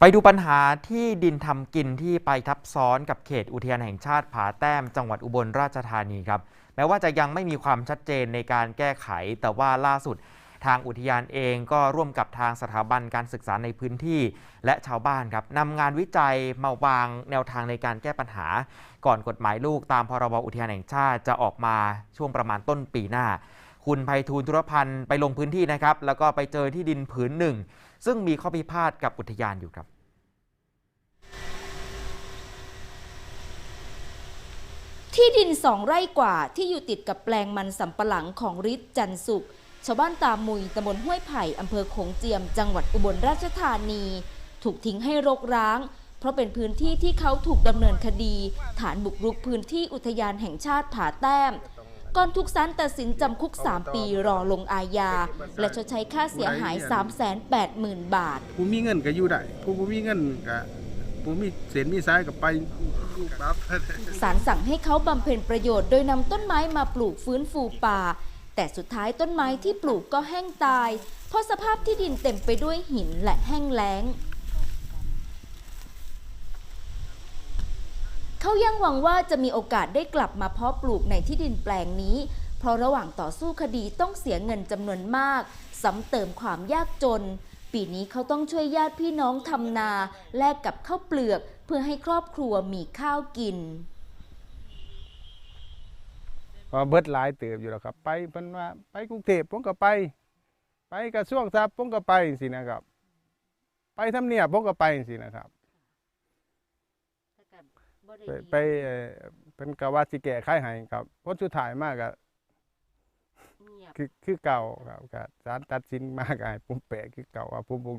ไปดูปัญหาที่ดินทำกินที่ไปทับซ้อนกับเขตอุทยานแห่งชาติผาแต้ม จังหวัดอุบลราชธานีครับ แม้ว่าจะยังไม่มีความชัดเจนในการแก้ไข แต่ว่าล่าสุดทางอุทยานเองก็ร่วมกับทางสถาบันการศึกษาในพื้นที่ และชาวบ้านครับนำงานวิจัยมาวางแนวทางในการแก้ปัญหา ก่อนกฎหมายลูกตามพรบอุทยานแห่งชาติจะออกมาช่วงประมาณต้นปีหน้า คุณไพฑูรย์ธุรพันธ์ไปลงพื้นที่นะครับแล้วก็ไปเจอที่ดินผืนหนึ่ง ซึ่งมีข้อพิพาทกับอุทยานอยู่ครับที่ดินสองไร่กว่าที่อยู่ติดกับแปลงมันสำปะหลังของฤทธิ์จันทร์สุข ชาวบ้านตามมุยตำบลห้วยไผ่อำเภอโขงเจียม จังหวัดอุบลราชธานี ถูกทิ้งให้รกร้าง เพราะเป็นพื้นที่ที่เขาถูกดำเนินคดี ฐานบุกรุกพื้นที่อุทยานแห่งชาติผาแต้ม ก่อนถูกศาลตัดสินจำคุก 3 ปีรอลงอาญา และชดใช้ค่าเสียหาย 380,000 บาท ผู้มีเงินก็อยู่ได้ผู้บ่มีเงินก็ผู้มีเส้นมีสายก็ไปครับศาลสั่งให้เขาบำเพ็ญประโยชน์โดยนำต้นไม้มาปลูกฟื้นฟูป่า แต่สุดท้ายต้นไม้ที่ปลูกก็แห้งตาย เพราะสภาพที่ดินเต็มไปด้วยหินและแห้งแล้ง เขายังหวังว่าจะมีโอกาสได้กลับมาเพาะปลูกในที่ดินแปลงนี้ เพราะระหว่างต่อสู้คดีต้องเสียเงินจำนวนมากซ้ำเติมความยากจน ปีนี้เขาต้องช่วยญาติพี่น้องทำนา แลกกับข้าวเปลือก เพื่อให้ครอบครัวมีข้าวกินก็เบิดหลายเติบอยู่แล้วครับ ไปเพิ่นว่าไปกรุงเทพผมก็ไป ไปกระทรวงทรัพย์ผมก็ไปสินะครับ ไปทำเนียบผมก็ไปสินะครับ ไปไปเอ่อเป็นกว่าสิแก้ไขให้ครับผลสุดท้ายมากก็คือคือเก่าครับก็ศาลตัดสินมากให้ผมแปลคือเก่าว่าผมบ่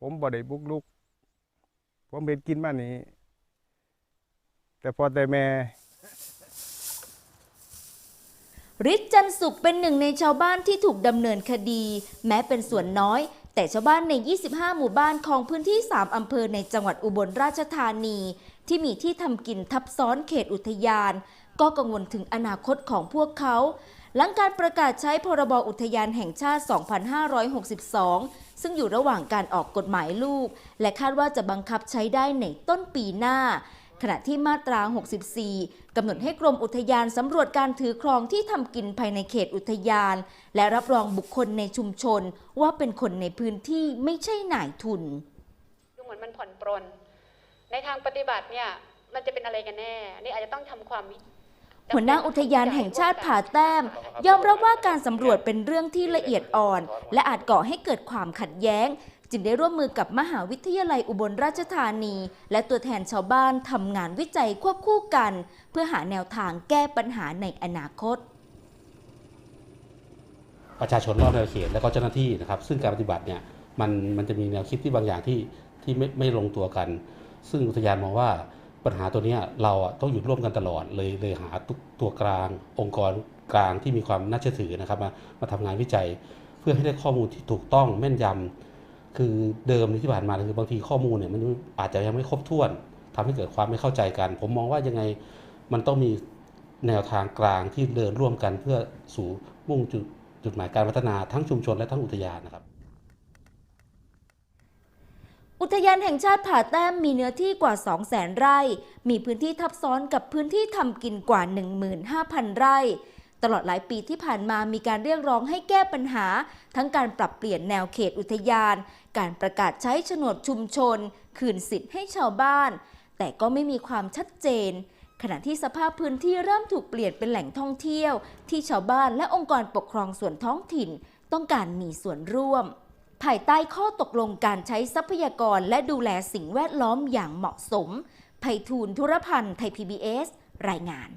ผมบ่ได้บุกลุก ผมเป็นกินมานี้ แต่พอแต่แม่ฤทธิ์จันทร์สุขเป็นหนึ่งในชาวบ้านที่ถูกดำเนินคดี แม้เป็นส่วนน้อย แต่ชาวบ้านใน 25 หมู่บ้านของพื้นที่ 3 อำเภอในจังหวัดอุบลราชธานี ที่มีที่ทำกินทับซ้อนเขตอุทยาน ก็กังวลถึงอนาคตของพวกเขา หลังการประกาศใช้พรบอุทยานแห่งชาติ 2562 ซึ่งอยู่ระหว่างการออกกฎหมายลูก และคาดว่าจะบังคับใช้ได้ในต้นปีหน้า ขณะที่มาตรา 64 กำหนดให้กรมอุทยานสำรวจการถือครองที่ทำกินภายในเขตอุทยาน และรับรองบุคคลในชุมชน ว่าเป็นคนในพื้นที่ไม่ใช่นายทุนดูเหมือนมันผ่อนปรน ในทางปฏิบัติเนี่ยมันจะเป็นอะไรกันแน่อันนี่อาจจะต้องทำความวิหัวหน้าอุทยานแห่งชาติผาแต้ม ยอมรับว่าการสำรวจเป็นเรื่องที่ละเอียดอ่อน และอาจก่อให้เกิดความขัดแย้ง จึงได้ร่วมมือกับมหาวิทยาลัยอุบลราชธานี และตัวแทนชาวบ้านทำงานวิจัยควบคู่กัน เพื่อหาแนวทางแก้ปัญหาในอนาคต ประชาชนรอบแนวเขตและก็เจ้าหน้าที่นะครับ ซึ่งการปฏิบัติเนี่ยมันมันจะมีแนวคิดที่บางอย่างที่ที่ไม่ไม่ลงตัวกัน ซึ่งอุทยานมองว่าปัญหาตัวเนี้ยเราอะต้องอยู่ร่วมกันตลอดเลยเลยหาตตัวกลาง องค์กรกลางที่มีความน่าเชื่อถือนะครับมามาทำงานวิจัย เพื่อให้ได้ข้อมูลที่ถูกต้องแม่นยำ คือเดิมที่ผ่านมาคือบางทีข้อมูลเนี่ยมันอาจจะยังไม่ครบถ้วนทำให้เกิดความไม่เข้าใจกัน ผมมองว่ายังไงมันต้องมีแนวทางกลางที่เดินร่วมกันเพื่อสู่มุ่งจุดจุดหมายการพัฒนาทั้งชุมชนและทั้งอุทยานนะครับ อุทยานแห่งชาติผาแต้มมีเนื้อที่กว่า 200,000 ไร่ มีพื้นที่ทับซ้อนกับพื้นที่ทำกินกว่า 15,000 ไร่ ตลอดหลายปีที่ผ่านมามีการเรียกร้องให้แก้ปัญหา ทั้งการปรับเปลี่ยนแนวเขตอุทยาน การประกาศใช้โฉนดชุมชน คืนสิทธิ์ให้ชาวบ้าน แต่ก็ไม่มีความชัดเจน ขณะที่สภาพพื้นที่เริ่มถูกเปลี่ยนเป็นแหล่งท่องเที่ยว ที่ชาวบ้านและองค์กรปกครองส่วนท้องถิ่น ต้องการมีส่วนร่วม ภายใต้ข้อตกลงการใช้ทรัพยากรและดูแลสิ่งแวดล้อมอย่างเหมาะสมไพฑูรย์ธุรพันธ์ไทย PBS รายงาน